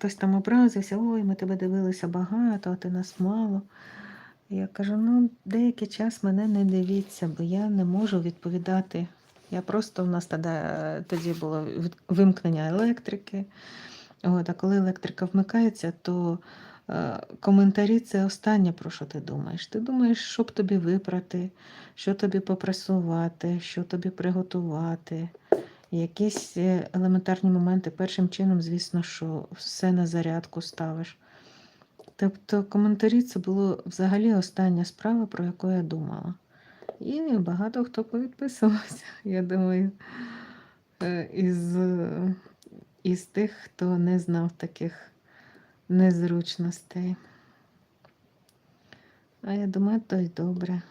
хтось там образився, ой, ми тебе дивилися багато, а ти нас мало. Я кажу, ну, деякий час мене не дивіться, бо я не можу відповідати. Я просто в нас тоді, тоді було вимкнення електрики. От, а коли електрика вмикається, то е, коментарі це останнє, про що ти думаєш. Ти думаєш, що б тобі випрати, що тобі попресувати, що тобі приготувати. Якісь е, елементарні моменти. Першим чином, звісно, що все на зарядку ставиш. Тобто коментарі це було взагалі остання справа, про яку я думала. І багато хто повідписувався, я думаю, е, із, із тих, хто не знав таких незручностей. А я думаю, то й добре.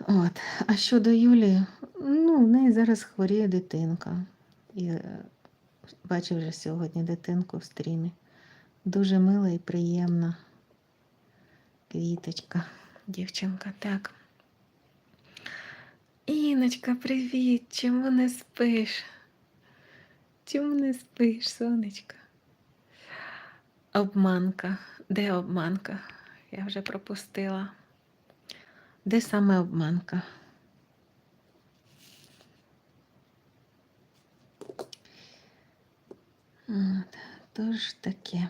От. А щодо Юлії, ну, в неї зараз хворіє дитинка. І е, бачив вже сьогодні дитинку в стрімі. Дуже мила і приємна квіточка, дівчинка, так. Іночка, привіт! Чому не спиш? Чому не спиш, сонечка? Обманка. Де обманка? Я вже пропустила. Де саме обманка? Тож таке.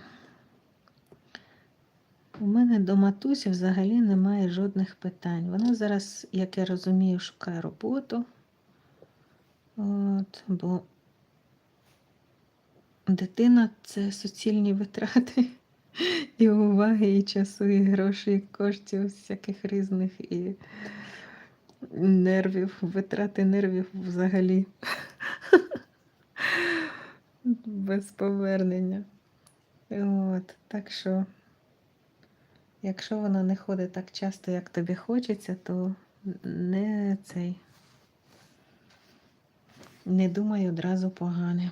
У мене до матусі взагалі немає жодних питань. Вона зараз, як я розумію, шукає роботу. От, бо дитина це суцільні витрати і уваги, і часу, і грошей, і коштів, всяких різних, і нервів, витрати нервів взагалі. Без повернення. От, так що. Якщо вона не ходить так часто, як тобі хочеться, то не цей. Не думай одразу погане.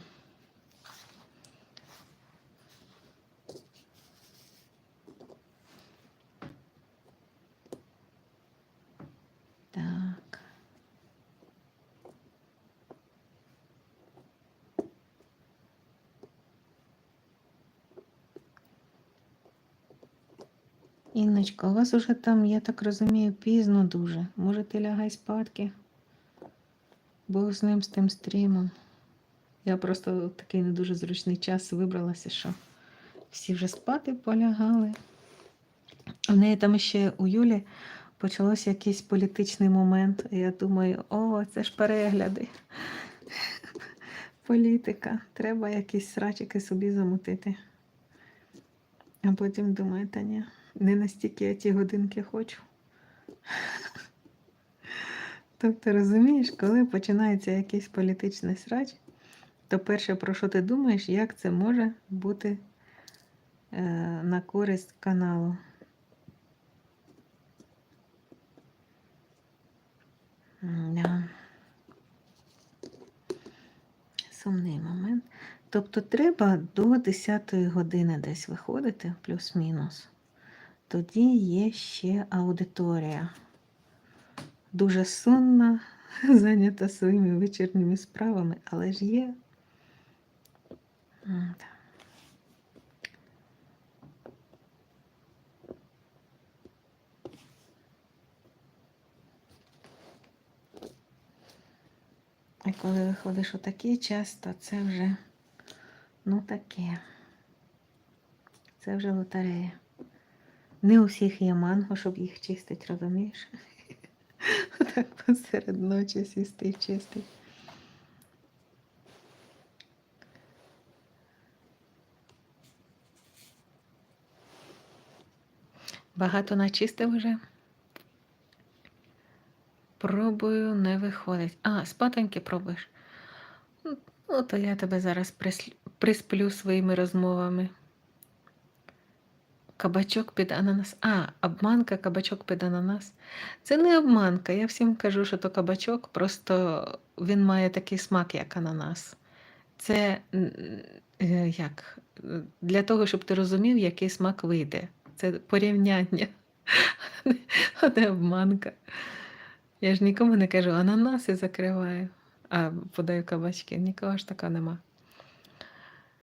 Інночка, у вас уже там, я так розумію, пізно дуже. Може, ти лягай спадки? Бог з ним з тим стрімом. Я просто такий не дуже зручний час вибралася, що всі вже спати полягали. У неї там ще у Юлі почався якийсь політичний момент. Я думаю, о, це ж перегляди. Політика. Треба якісь срачики собі замутити. А потім думаю, та ні, не настільки я ті годинки хочу. Тобто, розумієш, коли починається якийсь політичний срач, то перше, про що ти думаєш, як це може бути е, на користь каналу. Да. Сумний момент. Тобто треба до 10 години десь виходити, плюс-мінус. Тоді є ще аудиторія. Дуже сумна, зайнята своїми вечірніми справами, але ж є. І коли виходиш у такий час, то це вже ну таке. Це вже лотерея. Не у всіх є манго, щоб їх чистить, розумієш? Так посеред ночі сісти і чистить. Багато начистив вже. Пробую, не виходить. А, спатоньки пробуєш. Ну, Ну, то я тебе зараз прис- присплю своїми розмовами. Кабачок під ананас. А, обманка, кабачок під ананас. Це не обманка. Я всім кажу, що то кабачок, просто він має такий смак, як ананас. Це е, як? Для того, щоб ти розумів, який смак вийде. Це порівняння, а не обманка. Я ж нікому не кажу, ананаси закриваю, а подаю кабачки. Нікого ж така нема.